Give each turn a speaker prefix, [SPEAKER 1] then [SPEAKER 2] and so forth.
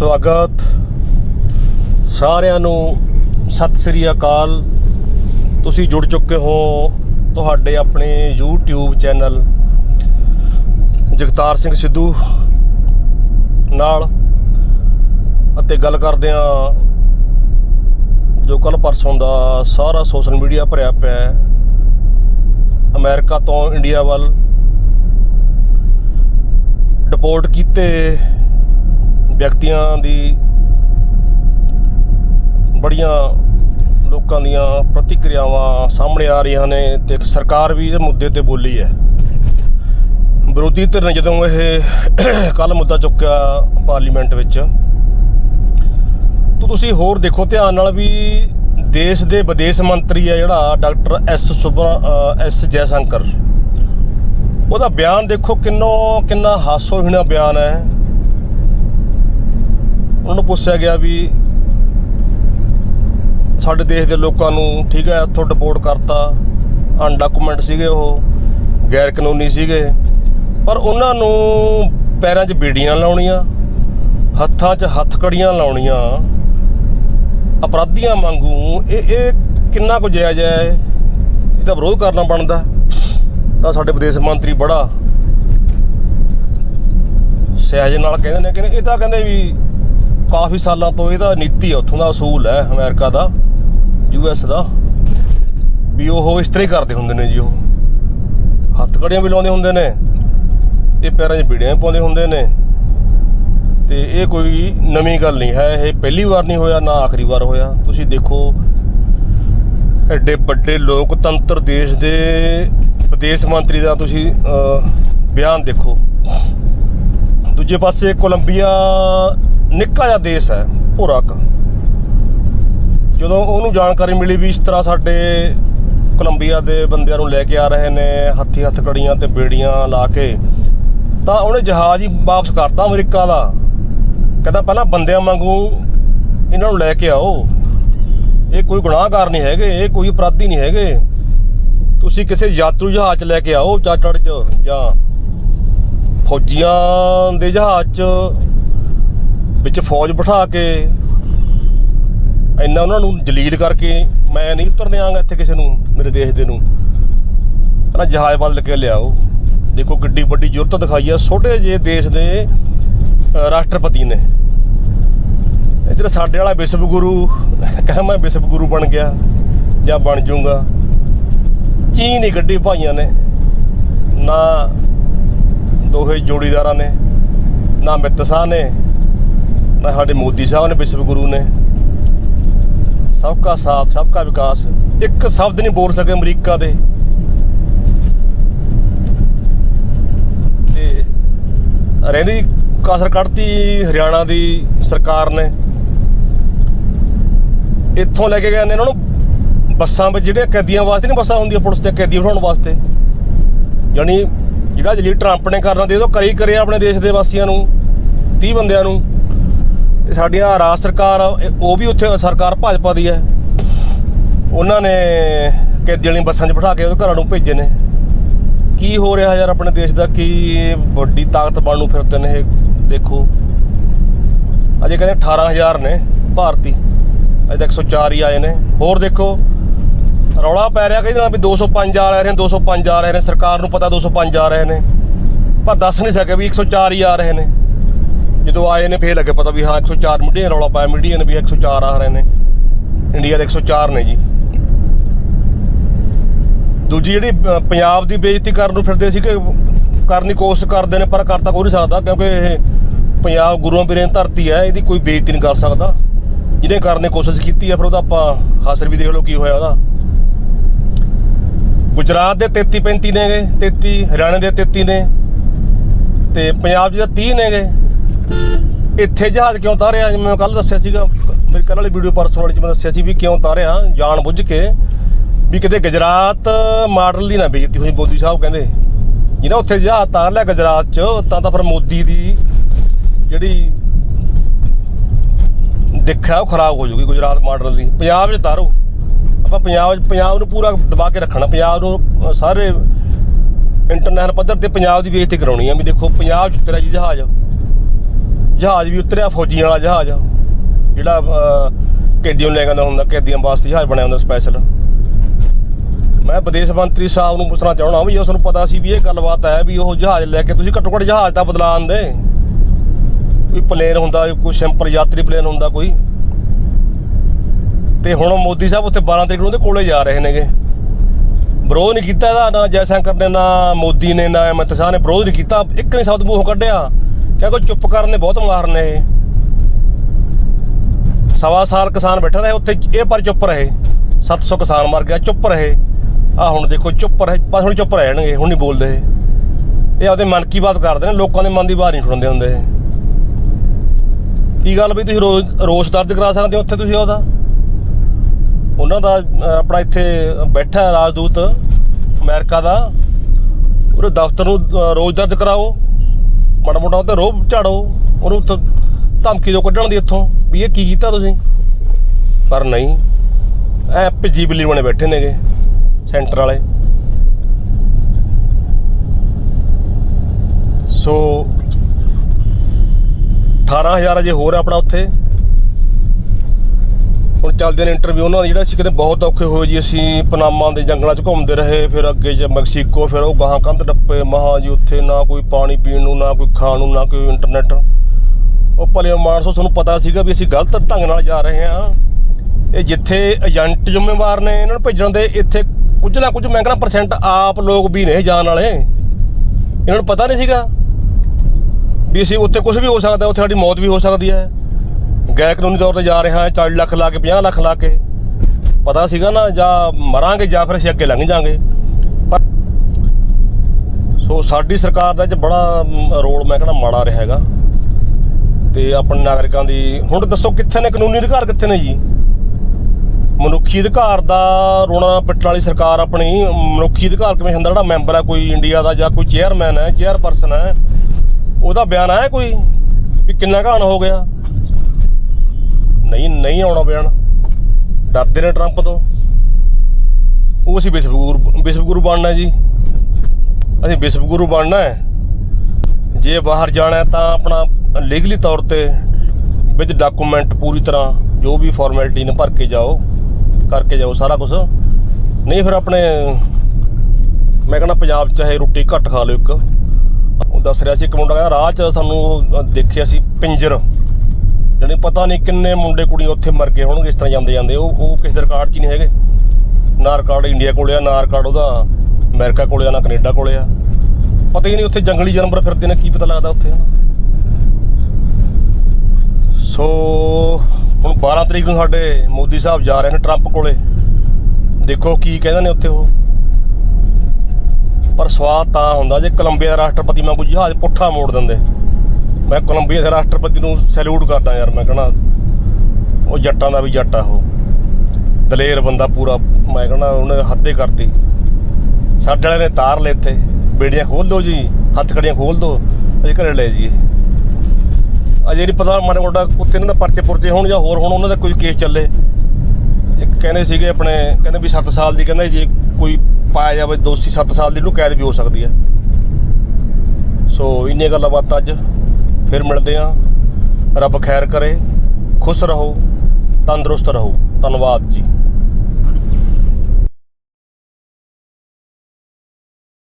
[SPEAKER 1] ਸਵਾਗਤ ਸਾਰਿਆਂ ਨੂੰ। ਸਤਿ ਸ੍ਰੀ ਅਕਾਲ। ਤੁਸੀਂ ਜੁੜ ਚੁੱਕੇ ਹੋ ਤੁਹਾਡੇ ਆਪਣੇ YouTube ਚੈਨਲ ਜਗਤਾਰ ਸਿੰਘ ਸਿੱਧੂ ਨਾਲ। ਅਤੇ ਗੱਲ ਕਰਦੇ ਹਾਂ ਜੋ ਕੱਲ ਪਰਸੋਂ ਦਾ ਸਾਰਾ ਸੋਸ਼ਲ ਮੀਡੀਆ ਭਰਿਆ ਪਿਆ ਹੈ। ਅਮਰੀਕਾ ਤੋਂ ਇੰਡੀਆ ਵੱਲ। ਡਿਪੋਰਟ ਕੀਤੇ ਵਿਅਕਤੀਆਂ ਦੀ ਬੜੀਆਂ ਲੋਕਾਂ ਦੀਆਂ ਪ੍ਰਤੀਕਿਰਿਆਵਾਂ ਸਾਹਮਣੇ ਆ ਰਹੀਆਂ ਨੇ ਤੇ ਇੱਕ ਸਰਕਾਰ ਵੀ ਇਸ ਮੁੱਦੇ ਤੇ ਬੋਲੀ ਹੈ। ਵਿਰੋਧੀ ਧਿਰ ਨੇ ਜਦੋਂ ਇਹ ਕੱਲ ਮੁੱਦਾ ਚੁੱਕਿਆ ਪਾਰਲੀਮੈਂਟ ਵਿੱਚ, ਤਾਂ ਤੁਸੀਂ ਹੋਰ ਦੇਖੋ ਧਿਆਨ ਨਾਲ ਵੀ ਦੇਸ਼ ਦੇ ਵਿਦੇਸ਼ ਮੰਤਰੀ ਹੈ ਜਿਹੜਾ ਡਾਕਟਰ ਐਸ ਸੁਬਾ ਐਸ ਜੈਸ਼ੰਕਰ। ਉਹਦਾ ਬਿਆਨ ਦੇਖੋ ਕਿੰਨੋ, ਕਿੰਨਾ ਹਾਸੋਹੀਣਾ ਬਿਆਨ ਹੈ। ਉਹਨੂੰ ਪੁੱਛਿਆ ਗਿਆ ਵੀ ਸਾਡੇ ਦੇਸ਼ ਦੇ ਲੋਕਾਂ ਨੂੰ ਠੀਕ ਹੈ ਇੱਥੋਂ ਡਿਪੋਰਟ ਕਰਤਾ। ਅਨਡਾਕੂਮੈਂਟ ਸੀਗੇ ਉਹ ਗੈਰ ਕਾਨੂੰਨੀ ਸੀਗੇ। ਪਰ ਉਹਨਾਂ ਨੂੰ ਪੈਰਾਂ 'ਚ ਬੀੜੀਆਂ ਲਾਉਣੀਆਂ, ਹੱਥਾਂ 'ਚ ਹੱਥਕੜੀਆਂ ਲਾਉਣੀਆਂ, ਅਪਰਾਧੀਆਂ ਵਾਂਗੂ ਇਹ ਇਹ ਕਿੰਨਾ ਕੁ ਜਾਇਜ਼ ਹੈ? ਇਹਦਾ ਵਿਰੋਧ ਕਰਨਾ ਬਣਦਾ। ਤਾਂ ਸਾਡੇ ਵਿਦੇਸ਼ ਮੰਤਰੀ ਬੜਾ ਸਹਿਜ ਨਾਲ ਕਹਿੰਦੇ ਨੇ ਕਹਿੰਦੇ ਇਹ ਤਾਂ ਕਹਿੰਦੇ ਵੀ ਕਾਫੀ ਸਾਲਾਂ ਤੋਂ ਇਹਦਾ ਨੀਤੀ ਹੈ ਉੱਥੋਂ ਦਾ ਅਸੂਲ ਹੈ ਅਮਰੀਕਾ ਦਾ, ਯੂ ਯੂਐਸ ਦਾ। ਵੀ ਉਹ ਇਸ ਤਰ੍ਹਾਂ ਹੀ ਕਰਦੇ ਹੁੰਦੇ ਨੇ ਜੀ ਉਹ। ਹੱਥ ਕੜੀਆਂ ਵੀ ਲਾਉਂਦੇ ਹੁੰਦੇ ਨੇ ਤੇ ਪੈਰਾਂ 'ਚ ਬੀੜੀਆਂ ਵੀ ਪਾਉਂਦੇ ਹੁੰਦੇ ਨੇ। ਤੇ ਇਹ ਕੋਈ ਨਵੀਂ ਗੱਲ ਨਹੀਂ ਹੈ, ਇਹ ਪਹਿਲੀ ਵਾਰ ਨਹੀਂ ਹੋਇਆ, ਨਾ ਆਖਰੀ ਵਾਰ ਹੋਇਆ। ਤੁਸੀਂ ਦੇਖੋ, ਐਡੇ ਵੱਡੇ ਲੋਕਤੰਤਰ ਦੇਸ਼ ਦੇ ਵਿਦੇਸ਼ ਮੰਤਰੀ ਦਾ ਤੁਸੀਂ ਬਿਆਨ ਦੇਖੋ। ਦੂਜੇ ਪਾਸੇ ਕੋਲੰਬੀਆ ਨਿੱਕਾ ਜਿਹਾ ਦੇਸ਼ ਹੈ, ਭੋਰਾ ਕੁ। ਜਦੋਂ ਉਹਨੂੰ ਜਾਣਕਾਰੀ ਮਿਲੀ ਵੀ ਇਸ ਤਰ੍ਹਾਂ ਸਾਡੇ ਕੋਲੰਬੀਆ ਦੇ ਬੰਦਿਆਂ ਨੂੰ ਲੈ ਕੇ ਆ ਰਹੇ ਨੇ, ਹੱਥੀ ਹੱਥ ਕੜੀਆਂ ਤੇ ਬੇੜੀਆਂ ਲਾ ਕੇ, ਤਾਂ ਉਹਨੇ ਜਹਾਜ਼ ਹੀ ਵਾਪਸ ਕਰਤਾ ਅਮਰੀਕਾ ਦਾ। ਕਹਿੰਦਾ ਪਹਿਲਾਂ ਬੰਦਿਆਂ ਵਾਂਗੂ ਇਹਨਾਂ ਨੂੰ ਲੈ ਕੇ ਆਓ। ਇਹ ਕੋਈ ਗੁਨਾਹਗਾਰ ਨਹੀਂ ਹੈਗੇ, ਇਹ ਕੋਈ ਅਪਰਾਧੀ ਨਹੀਂ ਹੈਗੇ। ਤੁਸੀਂ ਕਿਸੇ ਯਾਤਰੂ ਜਹਾਜ਼ 'ਚ ਲੈ ਕੇ ਆਓ ਚਾਰਟਰ 'ਚ, ਜਾਂ ਫੌਜੀਆਂ ਦੇ ਜਹਾਜ਼ 'ਚ ਵਿੱਚ ਫੌਜ ਬਿਠਾ ਕੇ ਇੰਨਾ ਉਹਨਾਂ ਨੂੰ ਜਲੀਲ ਕਰਕੇ ਮੈਂ ਨਹੀਂ ਉਤਰ ਦਿਆਂਗਾ ਇੱਥੇ ਕਿਸੇ ਨੂੰ, ਮੇਰੇ ਦੇਸ਼ ਦੇ ਨੂੰ। ਪਹਿਲਾਂ ਜਹਾਜ਼ ਬਦਲ ਕੇ ਲਿਆਓ। ਦੇਖੋ ਕਿੱਡੀ ਵੱਡੀ ਜੁਰਤ ਦਿਖਾਈ ਆ। ਛੋਟੇ ਜਿਹੇ ਦੇਸ਼ ਦੇ ਰਾਸ਼ਟਰਪਤੀ ਨੇ। ਇੱਧਰ ਸਾਡੇ ਵਾਲਾ ਵਿਸ਼ਵ ਗੁਰੂ, ਕਹਿੰਦਾ, ਮੈਂ ਵਿਸ਼ਵ ਗੁਰੂ ਬਣ ਗਿਆ, ਜਾਂ ਬਣ ਜਾਊਂਗਾ ਚੀਨ ਹੀ ਗੱਡੀ ਭਾਈਆਂ ਨੇ। ਨਾ ਦੋਹੇ ਜੋੜੀਦਾਰਾਂ ਨੇ, ਨਾ ਮਿੱਤ ਨੇ। ਨਾ ਸਾਡੇ ਮੋਦੀ ਸਾਹਿਬ ਨੇ ਵਿਸ਼ਵ ਗੁਰੂ ਨੇ। ਸਭ ਕਾ ਸਾਥ ਸਭ ਕਾ ਵਿਕਾਸ। ਇੱਕ ਸ਼ਬਦ ਨਹੀਂ ਬੋਲ ਸਕੇ ਅਮਰੀਕਾ ਦੇ। ਤੇ ਰਹਿੰਦੀ ਕਸਰ ਕੱਢਤੀ ਹਰਿਆਣਾ ਦੀ ਸਰਕਾਰ ਨੇ। ਇੱਥੋਂ ਲੈ ਕੇ ਗਏ ਨੇ ਇਹਨਾਂ ਨੂੰ ਬੱਸਾਂ ਵਿੱਚ ਜਿਹੜੇ ਕੈਦੀਆਂ ਵਾਸਤੇ ਨਹੀਂ ਬੱਸਾਂ ਹੁੰਦੀਆਂ ਪੁਲਿਸ ਦੇ ਕੈਦੀ ਬਿਠਾਉਣ ਵਾਸਤੇ। ਯਾਨੀ ਜਿਹੜਾ ਜਲੀ ਟਰੰਪ ਨੇ ਕਰਨਾ, ਦੇ ਦੋ ਕਰੀ ਕਰਿਆ ਆਪਣੇ ਦੇਸ਼ ਦੇ ਵਾਸੀਆਂ ਨੂੰ 30 ਬੰਦਿਆਂ ਨੂੰ। ਤੇ ਸਾਡੀਆਂ ਰਾਜ ਸਰਕਾਰ ਇਹ- ਉਹ ਵੀ ਉੱਥੇ ਸਰਕਾਰ ਭਾਜਪਾ ਦੀ ਹੈ। ਉਹਨਾਂ ਨੇ ਕੈਦੀਆਂ ਵਾਲੀਆਂ ਬੱਸਾਂ 'ਚ ਬਿਠਾ ਕੇ ਉਹਦੇ ਘਰਾਂ ਨੂੰ ਭੇਜੇ ਨੇ। ਕੀ ਹੋ ਰਿਹਾ ਯਾਰ ਆਪਣੇ ਦੇਸ਼ ਦਾ? ਕੀ ਵੱਡੀ ਤਾਕਤ ਬਣ ਨੂੰ ਫਿਰਦੇ ਨੇ ਇਹ? ਦੇਖੋ। ਅਜੇ ਕਹਿੰਦੇ 18000 ਨੇ ਭਾਰਤੀ। ਅਜੇ ਤੱਕ 104 ਹੀ ਆਏ ਨੇ। ਹੋਰ ਦੇਖੋ, ਰੌਲਾ ਪੈ ਰਿਹਾ ਕਈ ਦਿਨਾਂ ਵੀ 205 ਆ ਰਹੇ ਨੇ 205 ਆ ਰਹੇ ਨੇ। ਸਰਕਾਰ ਨੂੰ ਪਤਾ 205 ਆ ਰਹੇ ਨੇ। ਪਰ ਦੱਸ ਨਹੀਂ ਸਕੇ ਵੀ 104 ਹੀ ਆ ਰਹੇ ਨੇ। ਜਦੋਂ ਆਏ ਨੇ, ਫੇਰ ਲੱਗੇ ਪਤਾ ਵੀ ਹਾਂ 104 ਮੀਡੀਆ ਰੌਲਾ ਪਾਇਆ। ਮੀਡੀਆ ਨੇ ਵੀ 104 ਆ ਰਹੇ ਨੇ। ਇੰਡੀਆ ਦੇ 104 ਨੇ ਜੀ। ਦੂਜੀ ਜਿਹੜੀ ਪੰਜਾਬ ਦੀ ਬੇਇੱਜ਼ਤੀ ਕਰਨ ਨੂੰ ਫਿਰਦੇ ਸੀ ਕਿ ਕਰਨ ਦੀ ਕੋਸ਼ਿਸ਼ ਕਰਦੇ ਨੇ, ਪਰ ਕਰਤਾ ਕੋਈ ਨਹੀਂ ਸਕਦਾ, ਕਿਉਂਕਿ ਇਹ ਪੰਜਾਬ ਗੁਰੂਆਂ ਪੀਰਾਂ ਦੀ ਧਰਤੀ ਹੈ, ਇਹਦੀ ਕੋਈ ਬੇਇੱਜ਼ਤੀ ਨਹੀਂ ਕਰ ਸਕਦਾ। ਜਿਹਨੇ ਕਰਨ ਦੀ ਕੋਸ਼ਿਸ਼ ਕੀਤੀ ਹੈ, ਫਿਰ ਉਹਦਾ ਆਪਾਂ ਹਾਸਰ ਵੀ ਦੇਖ ਲਓ ਕੀ ਹੋਇਆ ਉਹਦਾ। ਗੁਜਰਾਤ ਦੇ 33 35 ਨੇਗੇ 33 ਹਰਿਆਣੇ ਦੇ 33 ਨੇ, ਤੇ ਪੰਜਾਬ 'ਚ ਤਾਂ 30 ਨੇਗੇ। ਇੱਥੇ ਜਹਾਜ਼ ਕਿਉਂ ਤਾਰਿਆ? ਜਿਵੇਂ ਮੈਂ ਕੱਲ ਦੱਸਿਆ ਸੀਗਾ, ਮੇਰੀ ਕੱਲ ਵਾਲੀ ਵੀਡੀਓ ਪਰਸੋਂ ਵਾਲੀ 'ਚ ਮੈਂ ਦੱਸਿਆ ਸੀ ਵੀ ਕਿਉਂ ਤਾਰਿਆ ਜਾਣ ਬੁੱਝ ਕੇ ਵੀ ਕਿਤੇ ਗੁਜਰਾਤ ਮਾਡਲ ਦੀ ਨਾ ਬੇਇੱਜ਼ਤੀ ਹੋਈ, ਮੋਦੀ ਸਾਹਿਬ ਕਹਿੰਦੇ। ਜਿਹਨਾਂ ਉੱਥੇ ਜਹਾਜ਼ ਤਾਰ ਲਿਆ ਗੁਜਰਾਤ 'ਚ, ਤਾਂ ਤਾਂ ਫਿਰ ਮੋਦੀ ਦੀ ਜਿਹੜੀ ਦੇਖਿਆ ਉਹ ਖਰਾਬ ਹੋ ਜੂਗੀ ਗੁਜਰਾਤ ਮਾਡਲ ਦੀ। ਪੰਜਾਬ 'ਚ ਤਾਰੋ। ਆਪਾਂ ਪੰਜਾਬ 'ਚ, ਪੰਜਾਬ ਨੂੰ ਪੂਰਾ ਦਬਾ ਕੇ ਰੱਖਣਾ। ਪੰਜਾਬ ਨੂੰ ਸਾਰੇ ਇੰਟਰਨੈਸ਼ਨਲ ਪੱਧਰ ਤੇ ਪੰਜਾਬ ਦੀ ਬੇਇੱਜ਼ਤੀ ਕਰਾਉਣੀ ਆ ਵੀ ਦੇਖੋ, ਪੰਜਾਬ 'ਚ ਤੇਰਾ ਜੀ ਜਹਾਜ਼। ਜਹਾਜ਼ ਵੀ ਉਤਰਿਆ ਫੌਜੀਆਂ ਵਾਲਾ ਜਹਾਜ਼। ਜਿਹੜਾ ਕੈਦੀਆਂ ਨੂੰ ਲੈ ਕੇ ਹੁੰਦਾ, ਕੈਦੀਆਂ ਵਾਸਤੇ ਜਹਾਜ਼ ਬਣਿਆ ਹੁੰਦਾ ਸਪੈਸ਼ਲ ਮੈਂ ਵਿਦੇਸ਼ ਮੰਤਰੀ ਸਾਹਿਬ ਨੂੰ ਪੁੱਛਣਾ ਚਾਹਣਾ ਵੀ ਉਸ ਨੂੰ ਪਤਾ ਸੀ ਵੀ ਇਹ ਗੱਲਬਾਤ ਹੈ ਵੀ ਉਹ ਜਹਾਜ਼ ਲੈ ਕੇ ਤੁਸੀਂ ਘੱਟੋ ਘੱਟ ਜਹਾਜ਼ ਤਾਂ ਬਦਲਾ ਆਂਦੇ ਕੋਈ ਪਲੇਨ ਹੁੰਦਾ, ਕੋਈ ਸਿੰਪਲ ਯਾਤਰੀ ਪਲੇਨ ਹੁੰਦਾ ਕੋਈ। ਤੇ ਹੁਣ ਮੋਦੀ ਸਾਹਿਬ ਉੱਥੇ 12 ਤਰੀਕ ਨੂੰ ਉਹਦੇ ਕੋਲੇ ਜਾ ਰਹੇ ਨੇਗੇ। ਵਿਰੋਧ ਨਹੀਂ ਕੀਤਾ ਇਹਦਾ, ਨਾ ਜੈਸ਼ੰਕਰ ਨੇ, ਨਾ ਮੋਦੀ ਨੇ, ਨਾ ਅਮਿਤ ਸ਼ਾਹ ਨੇ ਵਿਰੋਧ ਨਹੀਂ ਕੀਤਾ। ਇੱਕ ਨੇ ਸ਼ਬਦ ਮੂੰਹੋਂ ਕੱਢਿਆ। ਕਿਹਾ ਕੋਈ ਚੁੱਪ ਕਰਨ ਦੇ ਬਹੁਤ ਮਾਰਨੇ ਇਹ। ਸਵਾ ਸਾਲ ਕਿਸਾਨ ਬੈਠੇ ਰਹੇ ਉੱਥੇ ਇਹ ਪਰ ਚੁੱਪ ਰਹੇ। 700 ਕਿਸਾਨ ਮਰ ਗਿਆ ਚੁੱਪ ਰਹੇ। ਆ ਹੁਣ ਦੇਖੋ ਚੁੱਪ ਰਹੇ ਬਸ ਹੁਣ ਚੁੱਪ ਰਹਿਣਗੇ ਹੁਣ ਨਹੀਂ ਬੋਲਦੇ ਇਹ। ਆਪਦੇ ਮਨ ਕੀ ਬਾਤ ਕਰਦੇ ਨੇ ਲੋਕਾਂ ਦੇ ਮਨ ਦੀ ਬਾਤ ਨਹੀਂ ਸੁਣਦੇ ਹੁੰਦੇ ਇਹ। ਕੀ ਗੱਲ ਵੀ ਤੁਸੀਂ ਰੋਜ਼ ਰੋਸ ਦਰਜ ਕਰਾ ਸਕਦੇ ਹੋ ਉੱਥੇ ਤੁਸੀਂ ਉਹਦਾ? ਉਹਨਾਂ ਦਾ ਆਪਣਾ ਇੱਥੇ ਬੈਠਾ ਰਾਜਦੂਤ ਅਮਰੀਕਾ ਦਾ। ਉਹਦੇ ਦਫ਼ਤਰ ਨੂੰ ਅਹ, ਰੋਜ਼ ਦਰਜ ਕਰਾਓ। ਮਾੜਾ ਮੋਟਾ ਉੱਤੇ ਰੋਬ ਝਾੜੋ ਉਹਨੂੰ ਉੱਥੋਂ ਧਮਕੀ ਦਿਓ ਕੱਢਣ ਦੀ ਇੱਥੋਂ ਵੀ ਇਹ ਕੀ ਕੀਤਾ ਤੁਸੀਂ? ਪਰ ਨਹੀਂ ਐ ਭਿੱਜੀ ਬਿੱਲੀ ਬਣੇ ਬੈਠੇ ਨੇਗੇ, ਸੈਂਟਰ ਵਾਲੇ। ਸੋ 18000 ਅਜੇ ਹੋਰ ਆਪਣਾ ਉੱਥੇ। ਹੁਣ ਚੱਲਦੇ ਨੇ ਇੰਟਰਵਿਊ ਉਹਨਾਂ ਦਾ ਜਿਹੜਾ ਸੀ ਕਿਤੇ ਬਹੁਤ ਔਖੇ ਹੋਏ ਜੀ, ਅਸੀਂ ਪਨਾਮਾ ਦੇ ਜੰਗਲਾਂ 'ਚ ਘੁੰਮਦੇ ਰਹੇ, ਫਿਰ ਅੱਗੇ ਜੇ ਮੈਕਸੀਕੋ, ਫਿਰ ਉਹ ਗਾਹਾਂ ਕੰਧ ਟੱਪੇ, ਮਹਾ ਜੀ ਉੱਥੇ ਨਾ ਕੋਈ ਪਾਣੀ ਪੀਣ ਨੂੰ, ਨਾ ਕੋਈ ਖਾਣ ਨੂੰ, ਨਾ ਕੋਈ ਇੰਟਰਨੈਟ ਉਹ ਭਲੇ ਮਾਨਸੋ, ਤੁਹਾਨੂੰ ਪਤਾ ਸੀਗਾ ਵੀ ਅਸੀਂ ਗਲਤ ਢੰਗ ਨਾਲ ਜਾ ਰਹੇ ਹਾਂ। ਇਹ ਜਿੱਥੇ ਏਜੰਟ ਜ਼ਿੰਮੇਵਾਰ ਨੇ, ਇਹਨਾਂ ਨੂੰ ਭੇਜਣ ਦੇ, ਇੱਥੇ ਕੁਝ ਨਾ ਕੁਝ ਮੈਂ ਕਹਿੰਦਾ ਪਰਸੈਂਟ ਆਪ ਲੋਕ ਵੀ ਨੇ ਜਾਣ ਵਾਲੇ। ਇਹਨਾਂ ਨੂੰ ਪਤਾ ਨਹੀਂ ਸੀਗਾ ਵੀ ਅਸੀਂ ਉੱਥੇ ਕੁਝ ਵੀ ਹੋ ਸਕਦਾ, ਉੱਥੇ ਸਾਡੀ ਮੌਤ ਵੀ ਹੋ ਸਕਦੀ ਹੈ। ਗੈਰ ਕਾਨੂੰਨੀ ਤੌਰ ਤੇ ਜਾ ਰਿਹਾ ਹਾਂ 40 ਲੱਖ ਲਾ ਕੇ 50 ਲੱਖ ਲਾ ਕੇ। ਪਤਾ ਸੀਗਾ ਨਾ, ਜਾਂ ਮਰਾਂਗੇ, ਜਾਂ ਫਿਰ ਅਸੀਂ ਅੱਗੇ ਲੰਘ ਜਾਾਂਗੇ। ਪਰ ਸੋ ਸਾਡੀ ਸਰਕਾਰ ਦਾ ਚ ਬੜਾ ਰੋਲ ਮੈਂ ਕਹਿੰਦਾ ਮਾੜਾ ਰਿਹਾ ਹੈਗਾ। ਤੇ ਆਪਣੇ ਨਾਗਰਿਕਾਂ ਦੀ, ਹੁਣ ਦੱਸੋ ਕਿੱਥੇ ਨੇ ਕਾਨੂੰਨੀ ਅਧਿਕਾਰ, ਕਿੱਥੇ ਨੇ ਜੀ? ਮਨੁੱਖੀ ਅਧਿਕਾਰ ਦਾ ਰੋਣਾ ਪਿੱਟਣ ਵਾਲੀ ਸਰਕਾਰ ਆਪਣੀ, ਮਨੁੱਖੀ ਅਧਿਕਾਰ ਕਮਿਸ਼ਨ ਦਾ ਜਿਹੜਾ ਮੈਂਬਰ ਹੈ, ਕੋਈ ਇੰਡੀਆ ਦਾ ਜਾਂ ਕੋਈ ਚੇਅਰਮੈਨ ਹੈ, ਚੇਅਰਪਰਸਨ ਹੈ, ਉਹਦਾ ਬਿਆਨ ਆਇਆ ਕੋਈ? ਵੀ ਕਿੰਨਾ ਘਾਣ ਹੋ ਗਿਆ? ਨਹੀਂ ਨਹੀਂ ਆਉਣਾ ਬਿਆਨ ਡਰਦੇ ਨੇ ਟਰੰਪ ਤੋਂ। ਉਹ ਅਸੀਂ ਵਿਸ਼ਵ ਗੁਰੂ ਵਿਸ਼ਵ ਗੁਰੂ ਬਣਨਾ ਜੀ। ਅਸੀਂ ਵਿਸ਼ਵ ਗੁਰੂ ਬਣਨਾ ਹੈ। ਜੇ ਬਾਹਰ ਜਾਣਾ ਤਾਂ ਆਪਣਾ ਲੀਗਲੀ ਤੌਰ ਤੇ ਵਿੱਚ ਡਾਕੂਮੈਂਟ ਪੂਰੀ ਤਰ੍ਹਾਂ ਜੋ ਵੀ ਫਾਰਮੈਲਿਟੀ ਨੇ ਭਰ ਕੇ ਜਾਓ, ਕਰਕੇ ਜਾਓ ਸਾਰਾ ਕੁਝ ਨਹੀਂ ਫਿਰ ਆਪਣੇ, ਮੈਂ ਕਹਿੰਦਾ ਪੰਜਾਬ 'ਚ ਚਾਹੇ ਰੋਟੀ ਘੱਟ ਖਾ ਲਿਓ ਇੱਕ। ਉਹ ਦੱਸ ਰਿਹਾ ਸੀ ਇੱਕ ਮੁੰਡਾ ਕਹਿੰਦਾ, ਰਾਹ 'ਚ ਸਾਨੂੰ ਉਹ ਦੇਖਿਆ ਸੀ ਪਿੰਜਰ। ਜਾਣੀ ਪਤਾ ਨਹੀਂ ਕਿੰਨੇ ਮੁੰਡੇ ਕੁੜੀਆਂ ਉੱਥੇ ਮਰ ਗਏ ਹੋਣਗੇ, ਇਸ ਤਰ੍ਹਾਂ ਜਾਂਦੇ ਜਾਂਦੇ। ਉਹ ਉਹ ਕਿਸੇ ਦੇ ਰਿਕਾਰਡ 'ਚ ਨਹੀਂ ਹੈਗੇ। ਨਾ ਰਿਕਾਰਡ ਇੰਡੀਆ ਕੋਲੇ ਆ ਨਾ ਰਿਕਾਰਡ ਉਹਦਾ ਅਮਰੀਕਾ ਕੋਲੇ ਆ, ਨਾ ਕੈਨੇਡਾ ਕੋਲੇ ਆ। ਪਤਾ ਹੀ ਨਹੀਂ ਉੱਥੇ ਜੰਗਲੀ ਜਾਨਵਰ ਫਿਰਦੇ ਨੇ, ਕੀ ਪਤਾ ਲੱਗਦਾ ਉੱਥੇ। ਸੋ, ਹੁਣ 12 ਤਰੀਕ ਨੂੰ ਸਾਡੇ ਮੋਦੀ ਸਾਹਿਬ ਜਾ ਰਹੇ ਨੇ ਟਰੰਪ ਕੋਲੇ। ਦੇਖੋ ਕੀ ਕਹਿੰਦੇ ਨੇ ਉੱਥੇ ਉਹ। ਪਰ ਸਵਾਦ ਤਾਂ ਹੁੰਦਾ ਜੇ ਕੋਲੰਬੀਆ ਦਾ ਰਾਸ਼ਟਰਪਤੀ ਮੈਂ ਕੋਈ ਜਹਾਜ਼ ਪੁੱਠਾ ਮੋੜ ਦਿੰਦੇ। ਮੈਂ ਕੋਲੰਬੀਆ ਦੇ ਰਾਸ਼ਟਰਪਤੀ ਨੂੰ ਸੈਲੂਟ ਕਰਦਾ ਯਾਰ, ਮੈਂ ਕਹਣਾ, ਉਹ ਜੱਟਾਂ ਦਾ ਵੀ ਜੱਟ ਆ ਉਹ। ਦਲੇਰ ਬੰਦਾ ਪੂਰਾ, ਮੈਂ ਕਹਣਾ, ਉਹਨੇ ਹੱਦੇ ਕਰਤੀ। ਸਾਡੇ ਵਾਲੇ ਨੇ ਤਾਰ ਲਏ ਇੱਥੇ। ਬੇੜੀਆਂ ਖੋਲ ਦਿਓ ਜੀ, ਹੱਥ ਕੜੀਆਂ ਖੋਲ ਦਿਓ, ਅਸੀਂ ਘਰੇ ਲੈ ਜੀ ਅਜੇ ਨਹੀਂ ਪਤਾ ਮਾਰੇ ਮੋਟਾ ਉੱਥੇ ਇਹਨਾਂ ਦਾ ਪਰਚੇ ਪੁਰਚੇ ਹੋਣ ਜਾਂ ਹੋਰ ਹੋਣ, ਉਹਨਾਂ ਦਾ ਕੋਈ ਕੇਸ ਚੱਲੇ। ਇੱਕ ਕਹਿੰਦੇ ਸੀਗੇ ਆਪਣੇ, ਕਹਿੰਦੇ ਵੀ 7 ਸਾਲ ਦੀ, ਕਹਿੰਦੇ ਜੇ ਕੋਈ ਪਾਇਆ ਜਾਵੇ, ਦੋਸਤੀ 7 ਸਾਲ ਦੀ ਨੂੰ ਕੈਦ ਵੀ ਹੋ ਸਕਦੀ ਹੈ ਸੋ, ਇੰਨੀਆਂ ਗੱਲਾਂ ਬਾਤਾਂ ਅੱਜ। ਫਿਰ ਮਿਲਦੇ ਆਂ ਰੱਬ ਖੈਰ ਕਰੇ ਖੁਸ਼ ਰਹੋ ਤੰਦਰੁਸਤ ਰਹੋ। ਧੰਨਵਾਦ ਜੀ।